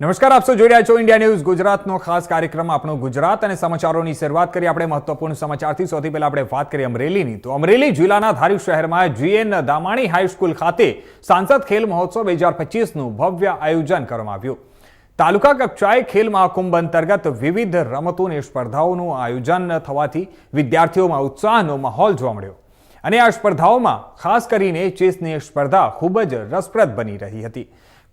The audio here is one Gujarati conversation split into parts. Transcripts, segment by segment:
નમસ્કાર, આપ સૌ જોઈ રહ્યા છો ઇન્ડિયા ન્યૂઝ ગુજરાતનો ખાસ કાર્યક્રમ આપણો ગુજરાત અને સમાચારોની શરૂઆત કરી આપણે મહત્વપૂર્ણ સમાચારથી. સૌથી પહેલા આપણે વાત કરીએ અમરેલીની. તો અમરેલી જિલ્લાના ધારી શહેરમાં જીએન દામાણી હાઈસ્કૂલ ખાતે સાંસદ ખેલ મહોત્સવ બે હજાર પચીસનું ભવ્ય આયોજન કરવામાં આવ્યું. તાલુકા કક્ષાએ ખેલ મહાકુંભ અંતર્ગત વિવિધ રમતોની સ્પર્ધાઓનું આયોજન થવાથી વિદ્યાર્થીઓમાં ઉત્સાહનો માહોલ જોવા મળ્યો. અને આ સ્પર્ધાઓમાં ખાસ કરીને ચેસની સ્પર્ધા ખૂબ જ રસપ્રદ બની રહી હતી.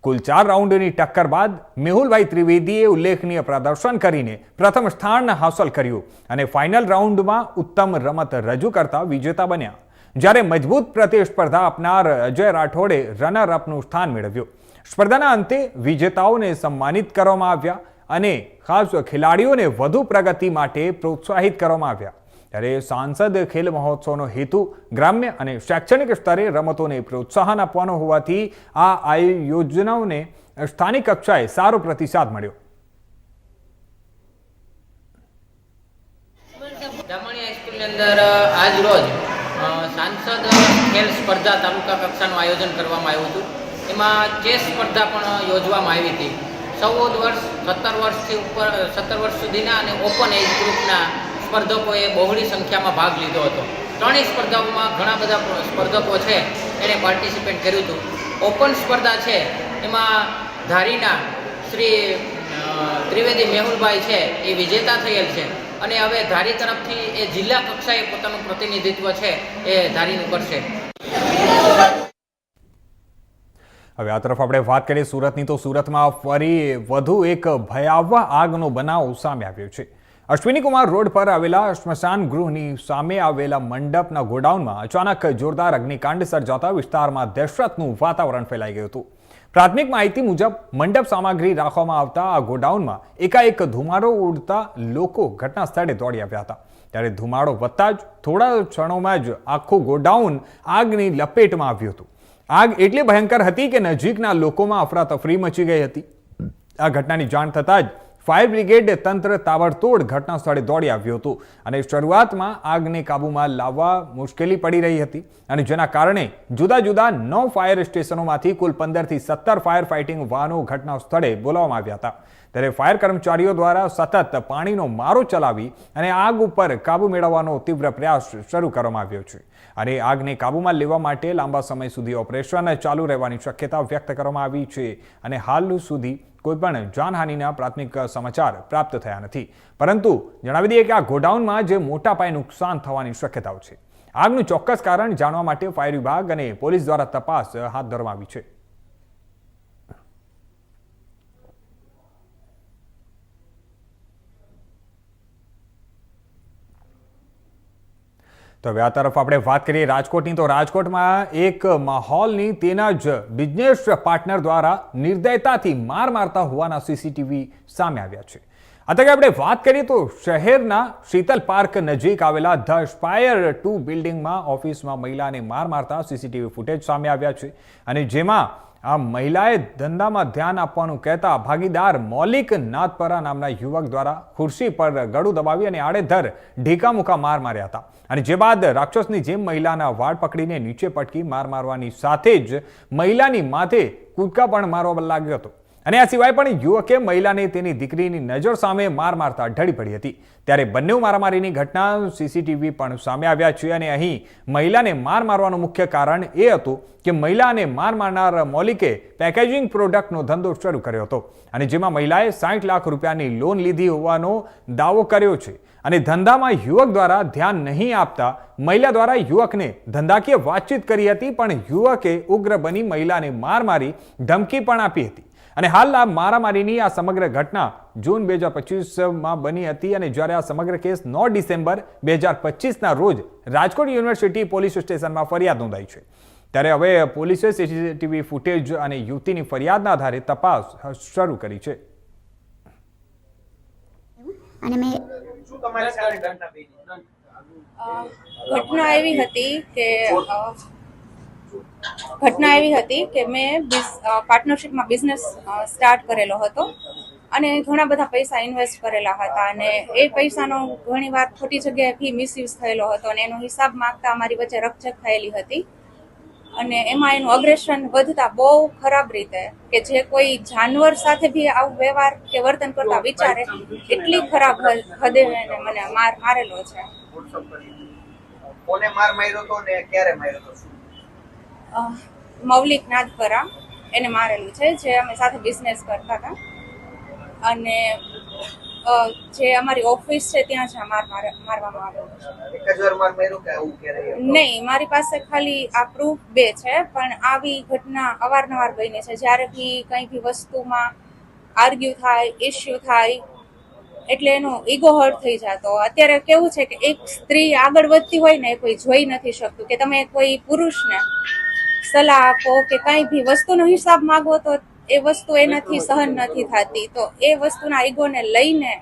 કુલ ચાર રાઉન્ડની ટક્કર બાદ મેહુલભાઈ ત્રિવેદીએ ઉલ્લેખનીય પ્રદર્શન કરીને પ્રથમ સ્થાન હાંસલ કર્યું અને ફાઇનલ રાઉન્ડમાં ઉત્તમ રમત રજૂ કરતા વિજેતા બન્યા. જ્યારે મજબૂત પ્રતિસ્પર્ધા આપનાર અજય રાઠોડે રનર અપનું સ્થાન મેળવ્યું. સ્પર્ધાના અંતે વિજેતાઓને સન્માનિત કરવામાં આવ્યા અને ખાસ ખેલાડીઓને વધુ પ્રગતિ માટે પ્રોત્સાહિત કરવામાં આવ્યા. ત્યારે સાંસદ ખેલ મહોત્સવનો હેતુ ગ્રામ્ય અને શૈક્ષણિક સ્તરે રમતોને પ્રોત્સાહન આપવાનો હોવાથી આ આયોજનોને સ્થાનિક કક્ષાએ સારો પ્રતિસાદ મળ્યો. અંદર આજ રોજ સાંસદ ખેલ સ્પર્ધા તાલુકા કક્ષાનું આયોજન કરવામાં આવ્યું હતું. એમાં ચેસ સ્પર્ધા પણ યોજવામાં આવી હતી, ચૌદ વર્ષ, સત્તર વર્ષથી ઉપર સત્તર વર્ષ સુધીના અને ઓપન એજ ગ્રુપના સ્પર્ધકોએ બહોળી સંખ્યામાં ભાગ લીધો હતો. ત્રણેય સ્પર્ધાઓમાં ઘણા બધા સ્પર્ધકો છે, એણે પાર્ટિસિપેટ કર્યું હતું. ઓપન સ્પર્ધા છે, એમાં ધારીના શ્રી ત્રિવેદી મેહુલભાઈ છે, એ વિજેતા થયેલ છે. અને હવે ધારી તરફથી એ જિલ્લા કક્ષાએ પોતાનું પ્રતિનિધિત્વ છે, એ ધારીનું કરશે. હવે આ તરફ આપણે વાત કરીએ સુરતની, તો સુરતમાં ફરી વધુ એક ભયાવહ આગનો બનાવ સામે આવ્યો છે. અશ્વિની કુમાર રોડ પર આવેલા સ્મશાન ગૃહની સામે આવેલા મંડપના ગોડાઉનમાં અચાનક જોરદાર અગ્નિકાંડ સર્જાતા વિસ્તારમાં દહેશતનું વાતાવરણ ફેલાઈ ગયું હતું. પ્રાથમિક માહિતી મુજબ મંડપ સામગ્રી રાખવામાં આવતા આ ગોડાઉનમાં એકાએક ધુમાડો ઉડતા લોકો ઘટના સ્થળે દોડી આવ્યા હતા. ત્યારે ધુમાડો વધતા જ થોડા ક્ષણોમાં જ આખું ગોડાઉન આગની લપેટમાં આવ્યું હતું. આગ એટલી ભયંકર હતી કે નજીકના લોકોમાં અફરાતફરી મચી ગઈ હતી. આ ઘટનાની જાણ થતાં જ ફાયર બ્રિગેડ તંત્ર તાબડતોડ ઘટના સ્થળે દોડી આવ્યું હતું અને શરૂઆતમાં આગને કાબૂમાં લાવવા મુશ્કેલી પડી રહી હતી અને જેના કારણે જુદા જુદા નવ ફાયર સ્ટેશનોમાંથી કુલ પંદરથી સત્તર ફાયર ફાઇટિંગ વાહનો ઘટના સ્થળે બોલાવવામાં આવ્યા હતા. ત્યારે ફાયર કર્મચારીઓ દ્વારા સતત પાણીનો મારો ચલાવી અને આગ ઉપર કાબુ મેળવવાનો તીવ્ર પ્રયાસ શરૂ કરવામાં આવ્યો છે. અને આગને કાબૂમાં લેવા માટે લાંબા સમય સુધી ઓપરેશન ચાલુ રહેવાની શક્યતા વ્યક્ત કરવામાં આવી છે અને હાલ સુધી કોઈપણ જાનહાનિના પ્રાથમિક સમાચાર પ્રાપ્ત થયા નથી. પરંતુ જણાવી દઈએ કે આ ગોડાઉનમાં જે મોટા પાયે નુકસાન થવાની શક્યતાઓ છે. આગનું ચોક્કસ કારણ જાણવા માટે ફાયર વિભાગ અને પોલીસ દ્વારા તપાસ હાથ ધરવામાં આવી છે. તો હવે આ તરફ આપણે વાત કરીએ રાજકોટની. તો રાજકોટમાં એક માહોલની તેના જ બિઝનેસ પાર્ટનર દ્વારા નિર્દયતાથી માર મારતા હોવાના સીસીટીવી સામે આવ્યા છે. આ તકે આપણે વાત કરીએ તો શહેરના શીતલ પાર્ક નજીક આવેલા ધ સ્પાયર ટુ બિલ્ડિંગમાં ઓફિસમાં મહિલાને માર મારતા સીસીટીવી ફૂટેજ સામે આવ્યા છે. અને જેમાં આ મહિલાએ ધંધામાં ધ્યાન આપવાનું કહેતા ભાગીદાર મૌલિક નાથપરા નામના યુવક દ્વારા ખુરશી પર ગળું દબાવી અને આડેધર ઢીકામુકા માર માર્યા હતા. અને જે બાદ રાક્ષસની જેમ મહિલાના વાળ પકડીને નીચે પટકી માર મારવાની સાથે જ મહિલાની માથે કૂદકા પણ મારવા લાગ્યો હતો. અને આ સિવાય પણ યુવકે મહિલાને તેની દીકરીની નજર સામે માર મારતા ઢળી પડી હતી. ત્યારે બંને મારામારીની ઘટના સીસીટીવી પણ સામે આવ્યા છે અને અહીં મહિલાને માર મારવાનું મુખ્ય કારણ એ હતું કે મહિલાને માર મારનાર મોલિકે પેકેજિંગ પ્રોડક્ટનો ધંધો શરૂ કર્યો હતો અને જેમાં મહિલાએ સાઠ લાખ રૂપિયાની લોન લીધી હોવાનો દાવો કર્યો છે. અને ધંધામાં યુવક દ્વારા ધ્યાન નહીં આપતા મહિલા દ્વારા યુવકને ધંધાકીય વાતચીત કરી હતી પણ યુવકે ઉગ્ર બની મહિલાને માર મારી ધમકી પણ આપી હતી. અને હાલ આ મારામારીની આ સમગ્ર ઘટના જૂન બે હજાર પચીસમાં બની હતી અને જ્યારે આ સમગ્ર કેસ નવ ડિસેમ્બર બે હજાર પચીસના રોજ રાજકોટ યુનિવર્સિટી પોલીસ સ્ટેશનમાં ફરિયાદ નોંધાઈ છે. ત્યારે હવે પોલીસે સીસીટીવી ફૂટેજ અને યુવતીની ફરિયાદના આધારે તપાસ શરૂ કરી છે. અને મેં ઘટના એવી હતી કે ઘટના એવી હતી કે મેં પાર્ટનરશિપમાં બિઝનેસ સ્ટાર્ટ કરેલો હતો. અને ઘણા બધા પૈસા ઇન્વેસ્ટ કરેલા હતા અને એ પૈસાનો ઘણી વાર ખોટી જગ્યાએ ફી મિસયુઝ થયેલો હતો અને એનો હિસાબ માગતા અમારી વચ્ચે રકઝક થયેલી હતી. અને એમાં એનું અગ્રેશન વધતા બહુ ખરાબ રીતે કે જે કોઈ જાનવર સાથે બી આવું વ્યવહાર કે વર્તન કરતા વિચારે એટલી ખરાબ હદે મને માર મારેલો છે. કોને માર માર્યો તો ને ક્યારે માર્યો તો મૌલિક નાથપરા એને મારેલું છે જે અમે સાથે બિઝનેસ કરતા હતા. અને જે અમારી ઓફિસ છે ત્યાં જ માર માર- મારવામાં આવેલો છે. નહીં મારી પાસે ખાલી આ પ્રૂફ બે છે પણ આવી ઘટના અવારનવાર બની છે. જ્યારે બી કંઈ બી વસ્તુમાં આર્ગ્યુ થાય ઇસ્યુ થાય એટલે એનો ઈગો હર્ટ થઈ જતો. અત્યારે કેવું છે કે એક સ્ત્રી આગળ વધતી હોય ને એ કોઈ જોઈ નથી શકતું. કે તમે કોઈ પુરુષને સલાહ આપો કે કંઈ બી વસ્તુનો હિસાબ માગો તો એ વસ્તુ એનાથી સહન નથી થતી. તો એ વસ્તુના ઈગોને લઈને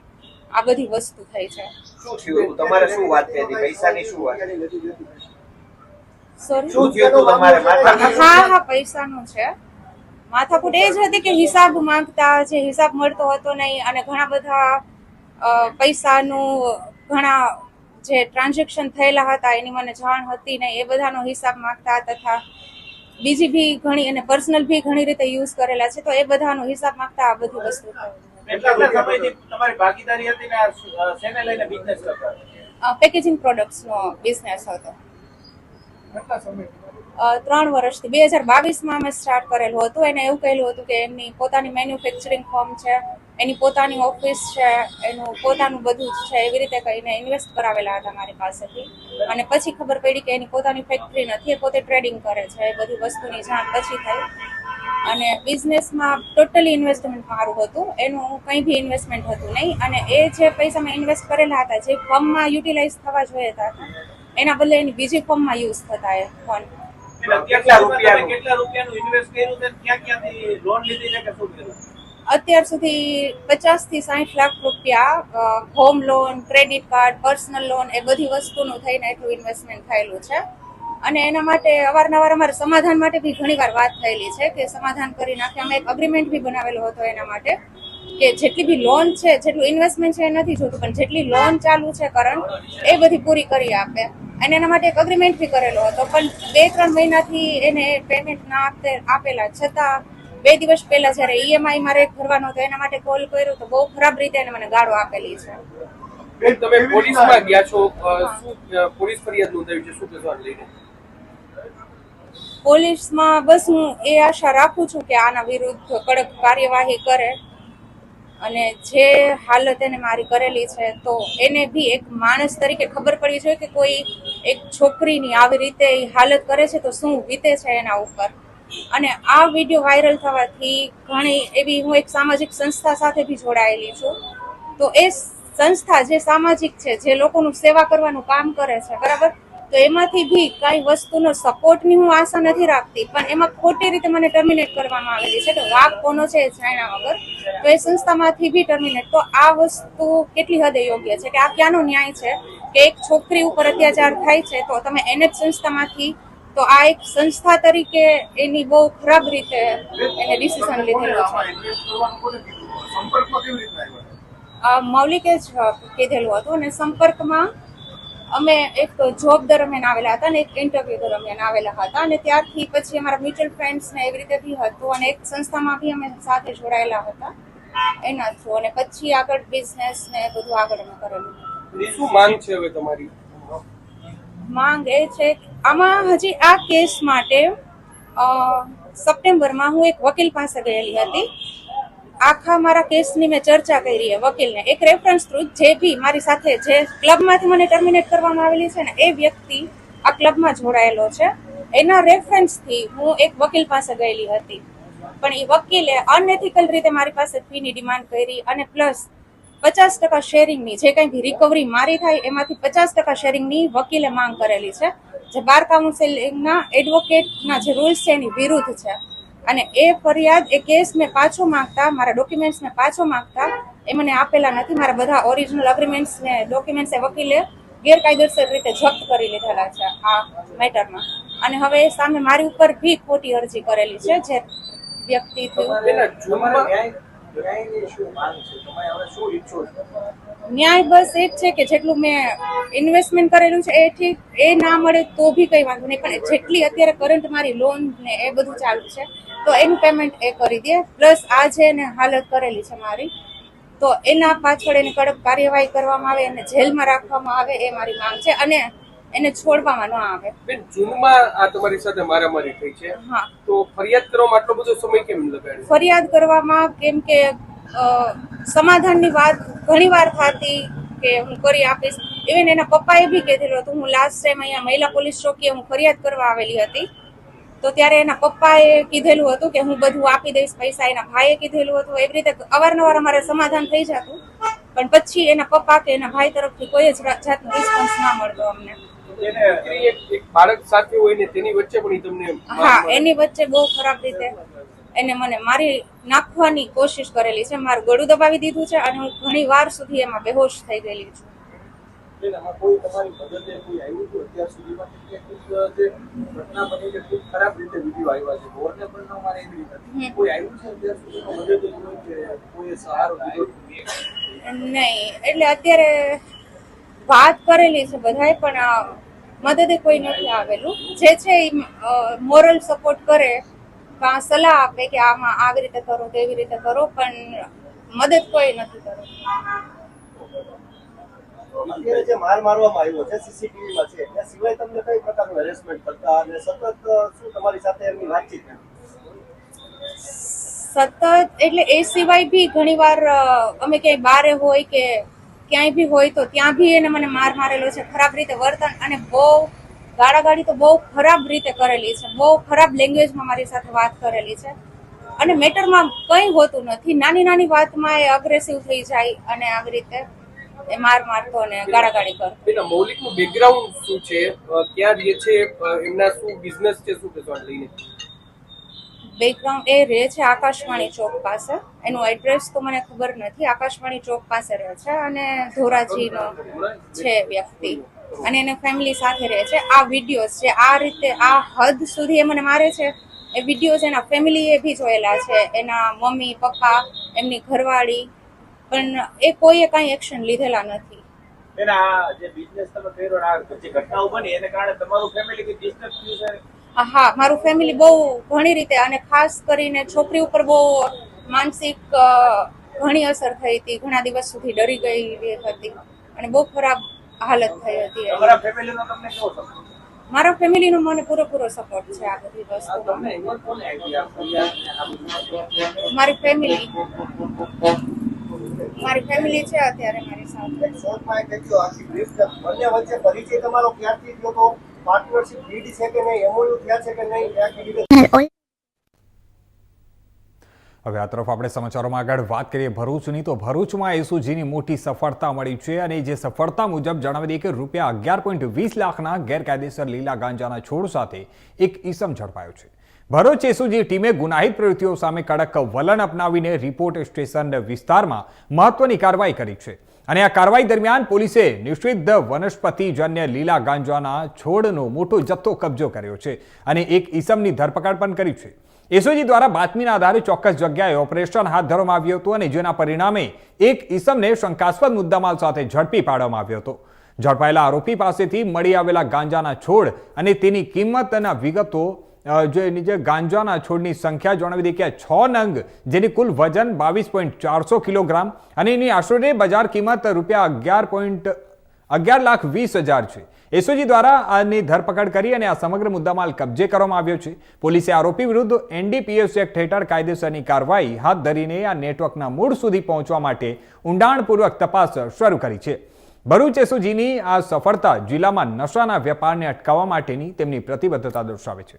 આ બધી વસ્તુ થઈ છે. તમારે શું વાત થઈ હતી પૈસાની શું વાત? શું થયું હતું તમારે? હા હા પૈસાનું છે. માથાકૂટ એ જ હતી કે હિસાબ માંગતા જે હિસાબ મળતો હતો નહીં અને ઘણા બધા પૈસાનું ઘણા જે ટ્રાન્ઝેક્શન થયેલા હતા એની મને જાણ હતી નહીં. એ બધાનો હિસાબ માંગતા તથા બીજી બી ઘણી અને પર્સનલ બી ઘણી રીતે યુઝ કરેલા છે તો એ બધાનો હિસાબ માંગતા આ બધી વસ્તુ. ભાગીદારી હતી ને બિઝનેસ પેકેજિંગ પ્રોડક્ટ્સનો બિઝનેસ હતો. ત્રણ વર્ષથી. બે હજાર બાવીસમાં અમે સ્ટાર્ટ કરેલું હતું. એને એવું કહેલું હતું કે એમની પોતાની મેન્યુફેક્ચરિંગ ફોર્મ છે. એની પોતાની ઓફિસ છે, એનું પોતાનું બધું જ છે, એવી રીતે કરીને ઇન્વેસ્ટ કરાવેલા હતા મારી પાસેથી. અને પછી ખબર પડી કે એની પોતાની ફેક્ટરી નથી, એ પોતે ટ્રેડિંગ કરે છે, એ બધી વસ્તુની જાણ પછી થઈ. અને બિઝનેસમાં ટોટલી ઇન્વેસ્ટમેન્ટ મારું હતું, એનું કંઈ બી ઇન્વેસ્ટમેન્ટ હતું નહીં. અને એ જે પૈસા મેં ઇન્વેસ્ટ કરેલા હતા, જે ફોર્મમાં યુટિલાઇઝ થવા જોઈએ હતા એના બદલે એની બીજી ફોર્મમાં યુઝ થતા એ ફોન કેટલા રૂપિયા કેટલા રૂપિયાનું ઇન્વેસ્ટ કર્યું છે ક્યાં ક્યાંથી લોન લીધી છે કે શું કર્યું? અત્યાર સુધી પચાસથી સાઠ લાખ રૂપિયા home loan credit card personal loan એ બધી વસ્તુનું થઈને એટલું ઇન્વેસ્ટમેન્ટ થયેલું છે. અને એના માટે અવારનવાર અમારે સમાધાન માટે બી ઘણીવાર વાત થયેલી છે કે સમાધાન કરી નાખે. અમે એક અગ્રીમેન્ટ બી બનાવેલો હતો એના માટે કે જેટલી બી લોન છે, જેટલું ઇન્વેસ્ટમેન્ટ છે એ નથી જોતું, પણ જેટલી લોન ચાલુ છે કરંટ એ બધી પૂરી કરી આપે. અને એના માટે એક અગ્રીમેન્ટ બી કરેલો હતો, પણ બે ત્રણ મહિનાથી એને પેમેન્ટ ના આપેલા છતાં બે દિવસ પહેલા જ્યારે ઈએમઆઈ મારે ભરવાનો હતો એના માટે કોલ કર્યો તો બહુ ખરાબ રીતે એને મને ગાળો આપેલી છે. તમે પોલીસમાં ગયા છો શું પોલીસ ફરિયાદ નોંધાવી છે શું કહેશો લઈને? પોલીસમાં બસ હું એ આશા રાખું છું કે આના વિરુદ્ધ કડક કાર્યવાહી કરે અને જે હાલત એને મારી કરેલી છે તો એને બી એક માણસ તરીકે ખબર પડવી જોઈએ કે કોઈ એક છોકરીની આવી રીતે હાલત કરે છે તો શું વીતે છે એના ઉપર? અને આ વીડિયો વાયરલ થવાથી ઘણી એવી હું એક સામાજિક સંસ્થા સાથે બી જોડાયેલી છું. તો એ સંસ્થા જે સામાજિક છે, જે લોકોનું સેવા કરવાનું કામ કરે છે, બરાબર? તો એમાંથી બી કઈ વસ્તુનો સપોર્ટની હું આશા નથી રાખતી, પણ એમાં ખોટી રીતે મને ટર્મિનેટ કરવામાં આવેલી છે. કે વાઘ કોનો છે જાણ્યા વગર. તો એ સંસ્થામાંથી બી ટર્મિનેટ. તો આ વસ્તુ કેટલી હદે યોગ્ય છે કે આ ક્યાંનો ન્યાય છે કે એક છોકરી ઉપર અત્યાચાર થાય છે, તો તમે એને જ સંસ્થામાંથી તો આ એક સંસ્થા તરીકે એની બહુ ખરાબ રીતે એને ડિસિઝન લીધેલું છે. મૌલિકે જ કીધેલું હતું અને સંપર્કમાં અમે એક જોબ દરમિયાન આવેલા હતા અને એક ઇન્ટરવ્યૂ દરમિયાન આવેલા હતા અને ત્યારથી પછી અમારા મ્યુચ્યુઅલ ફ્રેન્ડ્સ ને એવી રીતે બી હતું અને એક સંસ્થામાં બી અમે સાથે જોડાયેલા હતા એના થ્રુ અને પછી આગળ બિઝનેસ ને બધું આગળ અમે કરેલું. શું માંગ છે હવે તમારી? માંગ એ છે, આમાં હજી આ કેસ માટે સપ્ટેમ્બરમાં હું એક વકીલ પાસે ગયેલી હતી. આખા મારા કેસની મેં ચર્ચા કરી વકીલને. એક રેફરન્સ થ્રુ જે બી મારી સાથે જે ક્લબમાંથી મને ટર્મિનેટ કરવામાં આવેલી છે ને, એ વ્યક્તિ આ ક્લબમાં જોડાયેલો છે. એના રેફરન્સથી હું એક વકીલ પાસે ગયેલી હતી. પણ એ વકીલે અનએથિકલ રીતે મારી પાસે ફીની ડિમાન્ડ કરી અને પ્લસ પચાસ ટકા શેરિંગની જે કંઈ બી રિકવરી મારી થાય એમાંથી પચાસ ટકા શેરિંગની વકીલે માંગ કરેલી છે. જે બાર કાઉન્સિલિંગના એડવોકેટના જે રૂલ્સ છે એની વિરુદ્ધ છે. અને એ ફરિયાદ એ કેસ મેં પાછો માંગતા મારા ડોક્યુમેન્ટ્સ મેં પાછો માંગતા એ મને આપેલા નથી. મારા બધા ઓરિજિનલ અગ્રીમેન્ટ્સ ને ડોક્યુમેન્ટ્સ એ વકીલે ગેરકાયદેસર રીતે જપ્ત કરી લીધેલા છે આ મેટરમાં અને હવે એ સામે મારી ઉપર બી ખોટી અરજી કરેલી છે જે વ્યક્તિ છે છો ન્યાય બસ એ જ છે કે જેટલું મેં ઇન્વેસ્ટમેન્ટ કરેલું છે, એ ઠીક, એ ના મળે તો બી કંઈ વાંધો નહીં. પણ જેટલી અત્યારે કરંટ મારી લોન ને એ બધું ચાલુ છે, તો એનું પેમેન્ટ એ કરી દે. પ્લસ આ જે એને હાલત કરેલી છે મારી, તો એના પાછળ એની કડક કાર્યવાહી કરવામાં આવે એને જેલમાં રાખવામાં આવે એ મારી માંગ છે. અને એને છોડવામાં ન આવે. બેન જૂનમાં આ તમારી સાથે મારામારી થઈ છે. હા. તો ફરિયાદ કરવામાં આટલો બધો સમય કેમ લગાડ્યો? ફરિયાદ કરવામાં કેમ કે સમાધાનની વાત ઘણીવાર થતી કે હું કરી આપીશ. ઇવન એના પપ્પાએ બી કહેલું હતું હું લાસ્ટ ટાઈમ અહીંયા મહિલા પોલીસ ચોકીએ હું ફરિયાદ કરવા આવેલી હતી. તો ત્યારે એના પપ્પાએ કીધેલું હતું કે હું બધું આપી દઈશ પૈસા એના ભાઈએ કીધેલું હતું. એવી રીતે અવારનવાર અમારે સમાધાન થઈ જતું. પણ પછી એના પપ્પા કે એના ભાઈ તરફથી કોઈ જ જાતનો રિસ્પોન્સ ના મળતો અમને. એને દીકરી એક એક બાળક સાથે હોય ને તેની વચ્ચે પણ તમને હા એની વચ્ચે બહુ ખરાબ રીતે એને મને મારી નાખવાની કોશિશ કરેલી છે. મારું ગળું દબાવી દીધું છે અને હું ઘણી વાર સુધી એમાં બેહોશ થઈ ગયેલી છું. નહીં એટલે અત્યારે વાત કરેલી છે બધાએ પણ મદદે કોઈ નથી આવેલું. જે છે એ મોરલ સપોર્ટ કરે કાં સલાહ આપે કે આમાં આવી રીતે કરો તેવી રીતે કરો પણ મદદ કોઈ નથી કરો. અત્યારે જે માર મારવામાં આવ્યો છે સીસીટીવી છે એ સિવાય તમને કઈ પ્રકારનું હેરેસમેન્ટ કરતા અને સતત શું તમારી સાથે એમની વાતચીત સતત એટલે એ સિવાય બી ઘણીવાર વાર અમે ક્યાંય બારે હોય કે ક્યાંય બી હોય તો ત્યાં બી એને મને માર મારેલો છે, ખરાબ રીતે વર્તન અને બહુ ગાળાગાળી તો બહુ ખરાબ રીતે કરેલી છે, બહુ ખરાબ લેંગ્વેજમાં મારી સાથે વાત કરેલી છે. અને મેટરમાં કંઈ હોતું નથી, નાની નાની વાતમાં એ અગ્રેસિવ થઈ જાય અને આવી રીતે એ માર મારતો અને ગાળાગાળી કરતો. બેન મૌલિકનું બેકગ્રાઉન્ડ શું છે? ક્યાં રહે છે? એમના શું બિઝનેસ છે, શું લઈને? બેકગ્રાઉન્ડ એ રહે છે આકાશવાણી ચોક પાસે. એનું એડ્રેસ તો મને ખબર નથી. આકાશવાણી ચોક પાસે રહે છે અને ધોરાજીનો છે વ્યક્તિ. અને એને ફેમિલી સાથે રહે છે. આ વિડીયોઝ છે. આ રીતે આ હદ સુધી એ મને મારે છે. એ વિડીયોઝ એના ફેમિલીએ બી જોયેલા છે. એના મમ્મી, પપ્પા, એમની ઘરવાળી. પણ એ કોઈએ કાંઈ એક્શન લીધેલા નથી. એના જે બિઝનેસ તમે કર્યો આ જે ઘટનાઓ બની, એને કારણે તમારું ફેમિલી કે ડિસ્ટર્બ થયું છે હા, મારું ફેમિલી બહુ ઘણી રીતે અને ખાસ કરીને છોકરી ઉપર બહુ માનસિક ઘણી અસર થઈ હતી. ઘણા દિવસ સુધી ડરી ગઈ હતી અને બહુ ખરાબ હાલત થઈ હતી. મારા ફેમિલીનો મને પૂરેપૂરો સપોર્ટ છે આ બધી વસ્તુ? મારી ફેમિલી મારી ફેમિલી છે અત્યારે મારી સાથે. બંને વચ્ચે પરિચય તમારો ક્યારથી થયો પાર્ટનરશિપ લીડ છે કે નહીં એમઓયુ થયા છે કે નહીં હવે આ તરફ આપણે સમાચારોમાં આગળ વાત કરીએ ભરૂચની. તો ભરૂચમાં એસુજીની મોટી સફળતા મળી છે અને જે સફળતા મુજબ જણાવી દઈએ કે રૂપિયા અગિયાર પોઈન્ટ વીસ લાખના ગેરકાયદેસર લીલા ગાંજાના છોડ સાથે એક ઈસમ ઝડપાયો છે. ભરૂચ એસુજી ટીમે ગુનાહિત પ્રવૃત્તિઓ સામે કડક વલણ અપનાવીને રિપોર્ટ સ્ટેશન વિસ્તારમાં મહત્વની કાર્યવાહી કરી છે. અને આ કાર્યવાહી દરમિયાન પોલીસે નિષિદ્ધ વનસ્પતિજન્ય લીલા ગાંજાના છોડનો મોટો જથ્થો કબજો કર્યો છે અને એક ઈસમની ધરપકડ પણ કરી છે. એસઓજી દ્વારા બાતમીના આધારે ચોક્કસ જગ્યાએ ઓપરેશન હાથ ધરવામાં આવ્યું હતું અને જેના પરિણામે એક ઈસમને શંકાસ્પદ મુદ્દામાલ સાથે ઝડપી પાડવામાં આવ્યો હતો. ઝડપાયેલા આરોપી પાસેથી મળી આવેલા ગાંજાના છોડ અને તેની કિંમતના વિગતો જે નીચે ગાંજાના છોડની સંખ્યા જણાવી દઈએ કે છ નંગ, જેની કુલ વજન બાવીસ પોઈન્ટ ચારસો કિલોગ્રામ અને એની આશરે બજાર કિંમત રૂપિયા અગિયાર પોઈન્ટ, અગિયાર લાખ વીસ હજાર છે. એસઓજી દ્વારા આની ધરપકડ કરી અને આ સમગ્ર મુદ્દામાલ કબજે કરવામાં આવ્યો છે. પોલીસે આરોપી વિરુદ્ધ એનડીપીએસ એક્ટ હેઠળ કાયદેસરની કાર્યવાહી હાથ ધરીને આ નેટવર્કના મૂળ સુધી પહોંચવા માટે ઊંડાણપૂર્વક તપાસ શરૂ કરી છે. ભરૂચ એસઓજીની આ સફળતા જિલ્લામાં નશાના વેપારને અટકાવવા માટેની તેમની પ્રતિબદ્ધતા દર્શાવે છે.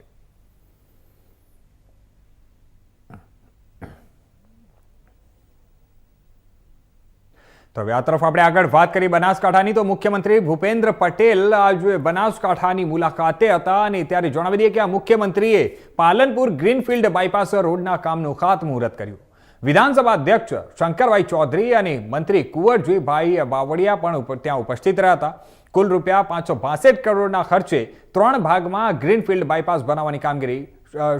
તો હવે આ તરફ આપણે આગળ વાત કરી બનાસકાંઠાની, તો મુખ્યમંત્રી ભૂપેન્દ્ર પટેલ આજે બનાસકાંઠાની મુલાકાતે હતા અને ત્યારે જણાવી દઈએ કે આ મુખ્યમંત્રીએ પાલનપુર ગ્રીનફિલ્ડ બાયપાસ રોડના કામનું ખાતમુહૂર્ત કર્યું. વિધાનસભા અધ્યક્ષ શંકરભાઈ ચૌધરી અને મંત્રી કુંવરજીભાઈ બાવળિયા પણ ત્યાં ઉપસ્થિત રહ્યા હતા. કુલ રૂપિયા પાંચસો બાસઠ કરોડના ખર્ચે ત્રણ ભાગમાં ગ્રીનફિલ્ડ બાયપાસ બનાવવાની કામગીરી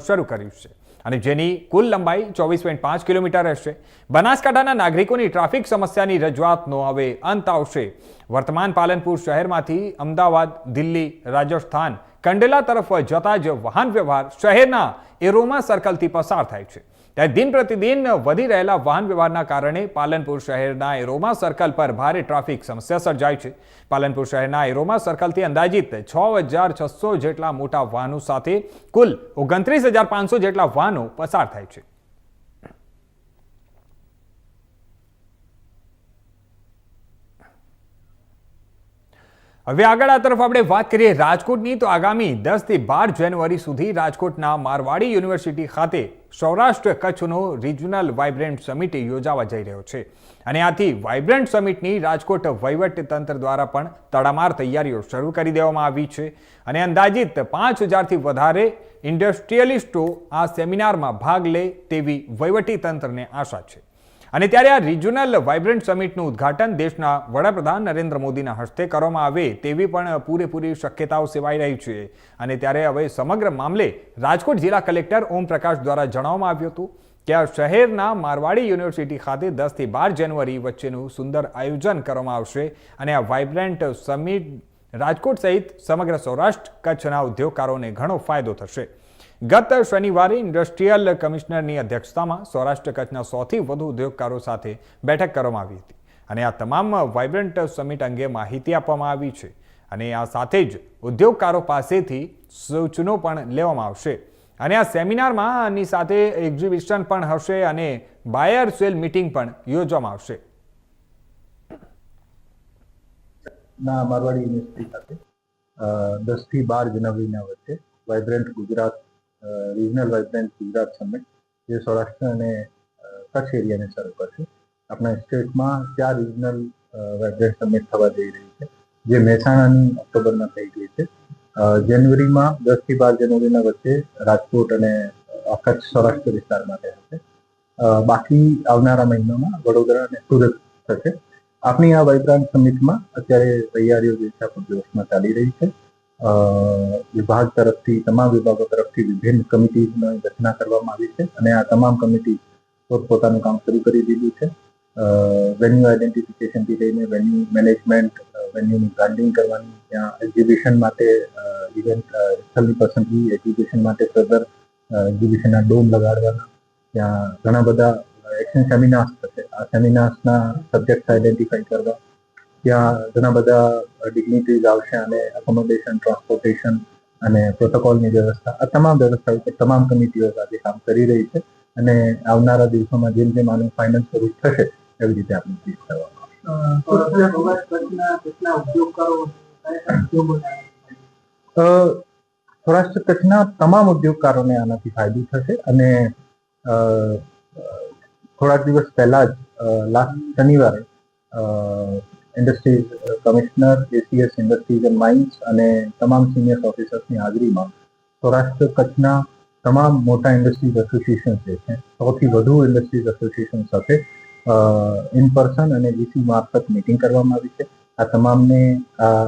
શરૂ કરી છે. અને જેની કુલ લંબાઈ ચોવીસ પોઈન્ટ પાંચ કિલોમીટર રહેશે. બનાસકાંઠાના નાગરિકોની ટ્રાફિક સમસ્યાની રજૂઆતનો હવે અંત આવશે. વર્તમાન પાલનપુર શહેરમાંથી અમદાવાદ, દિલ્હી, રાજસ્થાન, કંડલા તરફ જતા જ વાહન વ્યવહાર શહેરના એરોમા સર્કલથી પસાર થાય છે. ત્યારે દિન પ્રતિદિન વધી રહેલા વાહન વ્યવહારના કારણે પાલનપુર શહેરના એરોમા સર્કલ પર ભારે ટ્રાફિક સમસ્યા સર્જાય છે. પાલનપુર શહેરના એરોમા સર્કલથી અંદાજિત છ હજાર છસો જેટલા મોટા વાહનો સાથે કુલ ઓગણત્રીસ હજાર પાંચસો જેટલા વાહનો પસાર થાય છે. હવે આગળ આ તરફ આપણે વાત કરીએ રાજકોટની, તો આગામી દસથી બાર જાન્યુઆરી સુધી રાજકોટના મારવાડી યુનિવર્સિટી ખાતે સૌરાષ્ટ્ર કચ્છનો રિજનલ વાઇબ્રન્ટ સમિટ યોજાવા જઈ રહ્યો છે. અને આથી વાઇબ્રન્ટ સમિટની રાજકોટ વહીવટી તંત્ર દ્વારા પણ તડામાર તૈયારીઓ શરૂ કરી દેવામાં આવી છે. અને અંદાજિત પાંચ હજારથી વધારે ઇન્ડસ્ટ્રીયલિસ્ટો આ સેમિનારમાં ભાગ લે તેવી વહીવટી તંત્રને આશા છે. અને ત્યારે આ રિજનલ વાઇબ્રન્ટ સમિટનું ઉદ્ઘાટન દેશના વડાપ્રધાન નરેન્દ્ર મોદીના હસ્તે કરવામાં આવે તેવી પણ પૂરેપૂરી શક્યતાઓ સેવાઈ રહી છે. અને ત્યારે હવે સમગ્ર મામલે રાજકોટ જિલ્લા કલેક્ટર ઓમ પ્રકાશ દ્વારા જણાવવામાં આવ્યું હતું કે આ શહેરના મારવાડી યુનિવર્સિટી ખાતે દસથી બાર જાન્યુઆરી વચ્ચેનું સુંદર આયોજન કરવામાં આવશે અને આ વાઇબ્રન્ટ સમિટ રાજકોટ સહિત સમગ્ર સૌરાષ્ટ્ર કચ્છના ઉદ્યોગકારોને ઘણો ફાયદો થશે. ગત શનિવારે ઇન્ડસ્ટ્રીયલ કમિશનરની અધ્યક્ષતામાં સૌરાષ્ટ્ર કચ્છના સૌથી વધુ ઉદ્યોગકારો સાથે બેઠક કરવામાં આવી હતી અને આ તમામ વાઇબ્રન્ટ સમિટ અંગે માહિતી આપવામાં આવી છે અને આ સાથે જ ઉદ્યોગકારો પાસેથી સૂચનો પણ લેવામાં આવશે. અને આ સેમિનારમાં આની સાથે એક્ઝિબિશન પણ હશે અને બાયર સેલ મીટિંગ પણ યોજવામાં આવશે. ના, મારવાડી યુનિવર્સિટી ખાતે દસથી બાર જનવરીના વચ્ચે vibrant Gujarat regional vibrant Gujarat summit જે સૌરાષ્ટ્ર અને કચ્છ એરિયાને સર્વ કરશે. આપણા સ્ટેટમાં ચાર રિજનલ વાઇબ્રન્ટ સમિટ થવા જઈ રહી છે. જે મહેસાણાની ઓક્ટોબરમાં થઈ ગઈ છે. જાન્યુઆરીમાં દસથી બાર જાન્યુઆરીના વચ્ચે રાજકોટ અને કચ્છ સૌરાષ્ટ્ર વિસ્તાર માટે હશે. બાકી આવનારા મહિનામાં વડોદરા અને સુરત થશે. આપણી આ વાઇબ્રાન્ટ સમિટમાં અત્યારે તૈયારીઓ જે છે આપણા દિવસમાં ચાલી રહી છે. વિભાગ તરફથી, તમામ વિભાગો તરફથી વિભિન્ન કમિટીની રચના કરવામાં આવી છે અને આ તમામ કમિટી પોતપોતાનું કામ શરૂ કરી દીધું છે. વેન્યુ આઈડેન્ટિફિકેશનથી લઈને વેન્યુ મેનેજમેન્ટ વેન્યુની બ્રાન્ડિંગ કરવાની, ત્યાં એક્ઝિબિશન માટે ઇવેન્ટ સ્થળની પસંદગી એક્ઝિબિશન માટે ફર્ધર એક્ઝિબિશનના ડોમ લગાડવાના, ત્યાં ઘણા બધા એક્શન સેમિનાર્સ થશે. આ સેમિનાર્સના સબ્જેક્ટ આઈડેન્ટિફાઈ કરવા ત્યાં ઘણા બધા ડિગ્નિટીઝ આવશે અને અકોમોડેશન ટ્રાન્સપોર્ટેશન અને પ્રોટોકોલની વ્યવસ્થા આ તમામ વ્યવસ્થા ઉપર તમામ કમિટીઓ સાથે કામ કરી રહી છે અને આવનારા દિવસોમાં જેમ જેમ આનું ફાઇનલ સ્વરૂપ થશે એવી રીતે આપણે ચીજ કરવામાં સૌરાષ્ટ્ર કચ્છના તમામ ઉદ્યોગકારોને આનાથી ફાયદો થશે અને થોડાક દિવસ પહેલા જ લાસ્ટ શનિવારે industries commissioner ACS industries and mines અને તમામ સિનિયર ઓફિસર્સની હાજરીમાં સૌરાષ્ટ્ર કચ્છના તમામ મોટા ઇન્ડસ્ટ્રીઝ એસોસિએશન જે છે, સૌથી વધુ ઇન્ડસ્ટ્રીઝ એસોસિએશન સાથે ઇન પર્સન અને વીસી મારફત મિટિંગ કરવામાં આવી છે. આ તમામને આ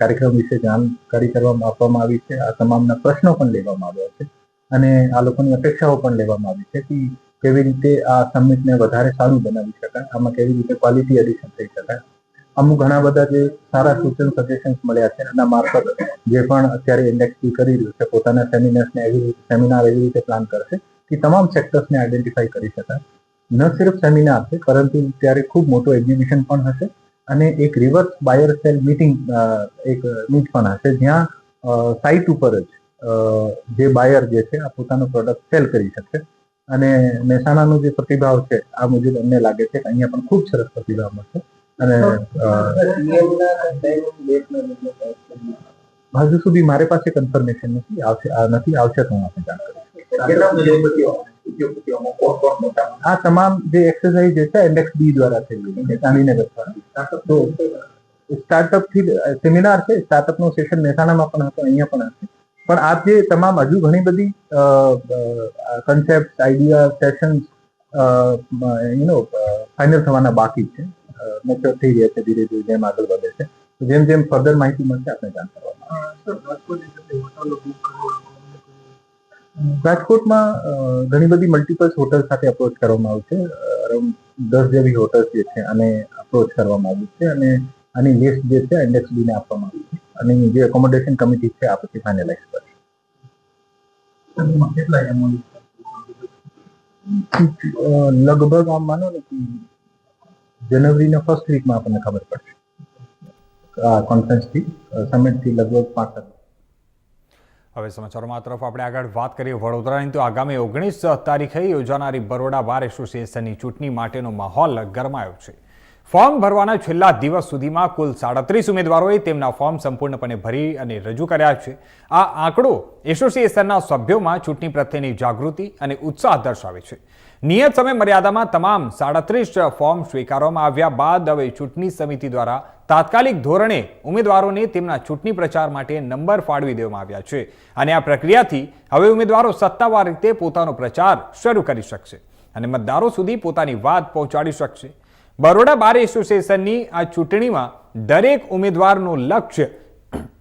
કાર્યક્રમ વિશે જાણકારી કરવામાં આપવામાં આવી છે. આ તમામના પ્રશ્નો પણ લેવામાં આવ્યા છે. અને આ લોકોની અપેક્ષાઓ પણ લેવામાં આવી છે કે કેવી રીતે આ સમિટને વધારે સારું બનાવી શકાય? આમાં કેવી રીતે ક્વોલિટી એડિશન થઈ શકાય? અમુક ઘણા બધા જે સારા સૂચન સજેશન્સ મળ્યા છે એના મારફત જે પણ અત્યારે ઇન્ડેક્સી કરી રહ્યું છે, પોતાના સેમિનાર્સને એવી સેમિનાર એવી રીતે પ્લાન કરશે કે તમામ સેક્ટર્સને આઈડેન્ટિફાઈ કરી શકાય. ન સિર્ફ સેમિનાર છે, પરંતુ ત્યારે ખૂબ મોટો એક્ઝિબિશન પણ હશે અને એક રિવર્સ બાયર સેલ મીટિંગ એક મીટ પણ હશે. જ્યાં સાઇટ ઉપર જ જે બાયર જે છે, આ પોતાનો પ્રોડક્ટ સેલ કરી શકશે. અને મહેસાણાનો જે પ્રતિભાવ છે આ મુજબ અમને લાગે છે કે અહીંયા પણ ખૂબ સરસ પ્રતિભાવ મળશે. અને હજુ સુધી મારી પાસે કન્ફર્મેશન નથી આવશે નથી આવશે તો હું આપણે જાણ કરીશ આ તમામ જે એક્સરસાઇઝ જે છે ઇન્ડેક્સ બી દ્વારા થઈ રહી છે ગાંધીનગર દ્વારા. તો સ્ટાર્ટઅપથી સેમિનાર છે સ્ટાર્ટઅપનું સેશન મહેસાણામાં પણ હતો અહીંયા પણ હશે. પણ આ જે તમામ હજુ ઘણી બધી concept idea sessions you know final થવાના બાકી છે. મેચ્યોર થઈ રહ્યા છે ધીરે ધીરે જેમ આગળ વધે છે. જેમ જેમ ફર્ધર માહિતી મળશે આપણે જાણ કરવામાં રાજકોટમાં ઘણી બધી મલ્ટિપલ્સ હોટલ સાથે અપ્રોચ કરવામાં આવ્યું છે અરાઉન્ડ દસ જેવી હોટલ્સ જે છે અને અપ્રોચ કરવામાં આવ્યું છે અને આની લિસ્ટ જે છે ઇન્ડેક્સ બીને આપવામાં આવી છે. અને જે એકોમોડેશન કમિટી છે આ પછી ફાઇનલાઇઝ કરશે. કેટલા લગભગ આમ માનો ને કે જનવરીના ફર્સ્ટ વીકમાં આપણને ખબર પડશે. આ કોન્ફરન્સથી સમિટથી લગભગ પાંચ હવે સમાચારોમાં તરફ આપણે આગળ વાત કરીએ વડોદરાની. તો આગામી ઓગણીસ તારીખે યોજાનારી બરોડા બાર એસોસિએશનની ચૂંટણી માટેનો માહોલ ગરમાયો છે. ફોર્મ ભરવાના છેલ્લા દિવસ સુધીમાં કુલ સાડત્રીસ ઉમેદવારોએ તેમના ફોર્મ સંપૂર્ણપણે ભરી અને રજૂ કર્યા છે. આ આંકડો એસોસિએશનના સભ્યોમાં ચૂંટણી પ્રત્યેની જાગૃતિ અને ઉત્સાહ દર્શાવે છે. નિયત સમય મર્યાદામાં તમામ સાડત્રીસ ફોર્મ સ્વીકારવામાં આવ્યા બાદ હવે ચૂંટણી સમિતિ દ્વારા તાત્કાલિક ધોરણે ઉમેદવારોને તેમના ચૂંટણી પ્રચાર માટે નંબર ફાળવી દેવામાં આવ્યા છે અને આ પ્રક્રિયાથી હવે ઉમેદવારો સત્તાવાર રીતે પોતાનો પ્રચાર શરૂ કરી શકશે અને મતદારો સુધી પોતાની વાત પહોંચાડી શકશે. બરોડા બાર એસોસિએશનની આ ચૂંટણીમાં દરેક ઉમેદવારનું લક્ષ્ય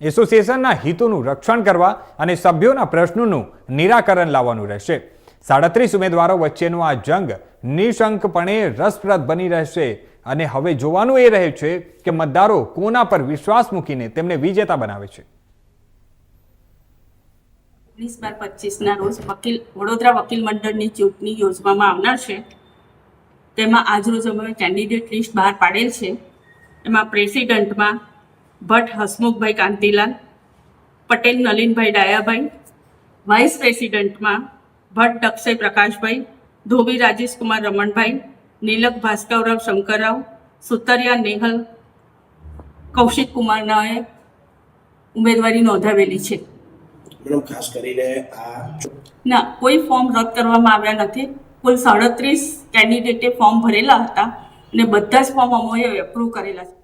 એસોસિએશનના હિતોનું રક્ષણ કરવા અને સભ્યોના પ્રશ્નોનું નિરાકરણ લાવવાનું રહેશે. સાડત્રીસ ઉમેદવારો વચ્ચેનો આ જંગ નિશંકપણે રસપ્રદ બની રહેશે અને હવે જોવાનું એ રહે છે કે મતદારો કોના પર વિશ્વાસ મૂકીને તેમને વિજેતા બનાવે છે. ઓગણીસ બાર પચીસના રોજ વકીલ વડોદરા વકીલ મંડળની ચૂંટણી યોજવામાં આવનાર છે. તેમાં આજરોજ અમે કેન્ડિડેટ લિસ્ટ બહાર પાડેલ છે. એમાં પ્રેસિડન્ટમાં ભટ્ટ હસમુખભાઈ કાંતિલાલ પટેલ નલિનભાઈ ડાયાભાઈ વાઇસ પ્રેસિડન્ટમાં ભટ્ટ દક્ષય પ્રકાશભાઈ ધોબી રાજેશકુમાર રમણભાઈ નીલક ભાસ્કરરાવ શંકરરાવ સુતરિયા નેહલ કૌશિક કુમારનાએ ઉમેદવારી નોંધાવેલી છે. ખાસ કરીને ના કોઈ ફોર્મ રદ કરવામાં આવ્યા નથી. કુલ સાડત્રીસ કેન્ડિડેટે ફોર્મ ભરેલા હતા અને બધા જ ફોર્મ અમોએ એપ્રુવ કરેલા છે.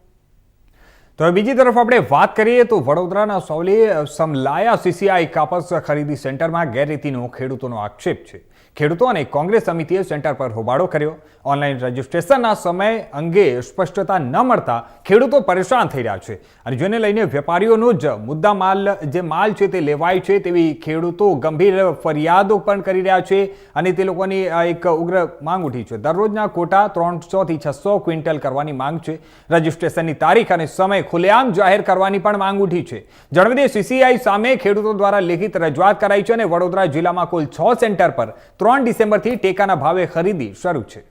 તો બીજી તરફ આપણે વાત કરીએ તો વડોદરાના સૌલે સમલાયા સીસીઆઈ કાપસ ખરીદી સેન્ટરમાં ગેરરીતિનો ખેડૂતોનો આક્ષેપ છે. ખેડૂતો અને કોંગ્રેસ સમિતિએ સેન્ટર પર હોબાળો કર્યો. ઓનલાઈન રજિસ્ટ્રેશનના સમય અંગે સ્પષ્ટતા ન મળતા ખેડૂતો પરેશાન થઈ રહ્યા છે. અને જેને લઈને વેપારીઓનો જ મુદ્દા માલ, જે માલ છે તે લેવાય છે તેવી ખેડૂતો ગંભીર ફરિયાદો પણ કરી રહ્યા છે અને તે લોકોની એક ઉગ્ર માંગ ઉઠી છે. દરરોજના કોટા ત્રણસોથી છસો ક્વિન્ટલ કરવાની માંગ છે. રજીસ્ટ્રેશનની તારીખ અને સમય ખુલ્લેઆમ જાહેર કરવાની પણ માંગ ઉઠી છે. જણાવી દે સીસીઆઈ સામે ખેડૂતો દ્વારા લેખિત રજૂઆત કરાઈ છે અને વડોદરા જિલ્લામાં કુલ છ સેન્ટર પર ત્રણ ડિસેમ્બરથી ટેકાના ભાવે ખરીદી શરૂ છે.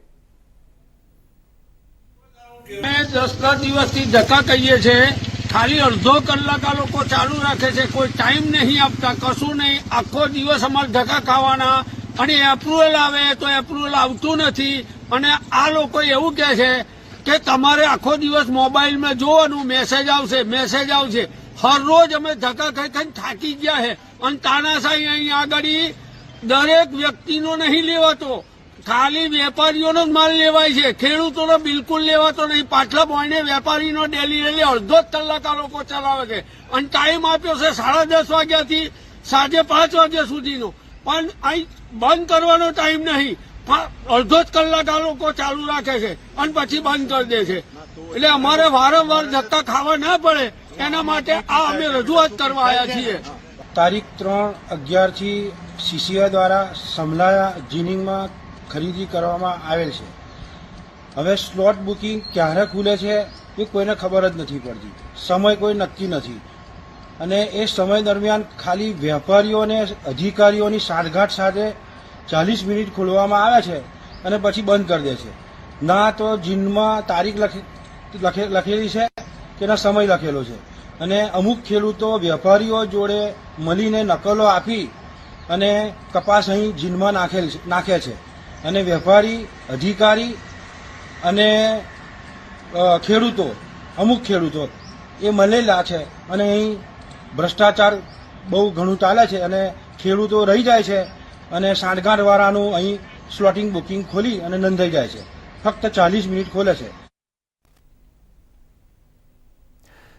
દસ દસ દિવસથી ધક્કા કહીએ છે. ખાલી અડધો કલાક આ લોકો ચાલુ રાખે છે. કોઈ ટાઈમ નહીં આપતા, કશું નહીં. આખો દિવસ અમારે ધક્કા ખાવાના. અને એપ્રુવલ આવે તો એપ્રુવલ આવતું નથી. અને આ લોકો એવું કહે છે કે તમારે આખો દિવસ મોબાઈલમાં જોવાનું, મેસેજ આવશે મેસેજ આવશે. હરરોજ અમે ધક્કા ખાઈ ખાઈને થાકી ગયા છે અને તાનાશાહી અહીં આગળ દરેક વ્યક્તિનો નહીં લેવાતો. ખાલી વેપારીઓનો જ માલ લેવાય છે. ખેડૂતોનો બિલકુલ લેવાતો નહીં. પાટલા બોઈને વેપારીનો ડેલી એટલે અડધો જ કલાક આ લોકો ચલાવે છે. અને ટાઈમ આપ્યો છે સાડા દસ વાગ્યાથી સાંજે પાંચ વાગ્યા સુધીનો. પણ અહીં બંધ કરવાનો ટાઈમ નહીં. અડધો જ કલાક આ લોકો ચાલુ રાખે છે. અને પછી બંધ કરી દે છે. એટલે અમારે વારંવાર ધક્કા ખાવા ના પડે. એના માટે આ અમે રજૂઆત કરવા આવ્યા છીએ. તારીખ ત્રણ અગિયારથી સીસીઆઈ દ્વારા સમલાયા જીનિંગમાં ખરીદી કરવામાં આવેલ છે. હવે સ્લોટ બુકિંગ ક્યારે ખુલે છે એ કોઈને ખબર જ નથી પડતી. સમય કોઈ નક્કી નથી. અને એ સમય દરમિયાન ખાલી વેપારીઓ અને અધિકારીઓની સાંઠગાંઠ સાથે ચાલીસ મિનિટ ખોલવામાં આવે છે અને પછી બંધ કરી દે છે. ના તો જીનમાં તારીખ લખે- લખેલી છે કે ના સમય લખેલો છે. અને અમુક ખેડૂતો વેપારીઓ જોડે મળીને નકલો આપી અને કપાસ અહીં જીનમાં નાખેલ નાખે છે. અને વેપારી, અધિકારી અને ખેડૂતો, અમુક ખેડૂતો, એ મળેલા છે અને અહીં ભ્રષ્ટાચાર બહુ ઘણું ચાલે છે અને ખેડૂતો રહી જાય છે અને સાંઠગાંઠવાળાનું અહીં સ્લોટિંગ બુકિંગ ખોલી અને નોંધાઈ જાય છે. ફક્ત ચાલીસ મિનિટ ખોલે છે.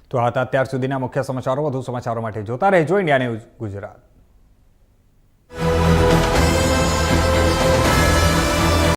તો હતા અત્યાર સુધીના મુખ્ય સમાચારો. વધુ સમાચારો માટે જોતા રહેજો. India News Gujarat.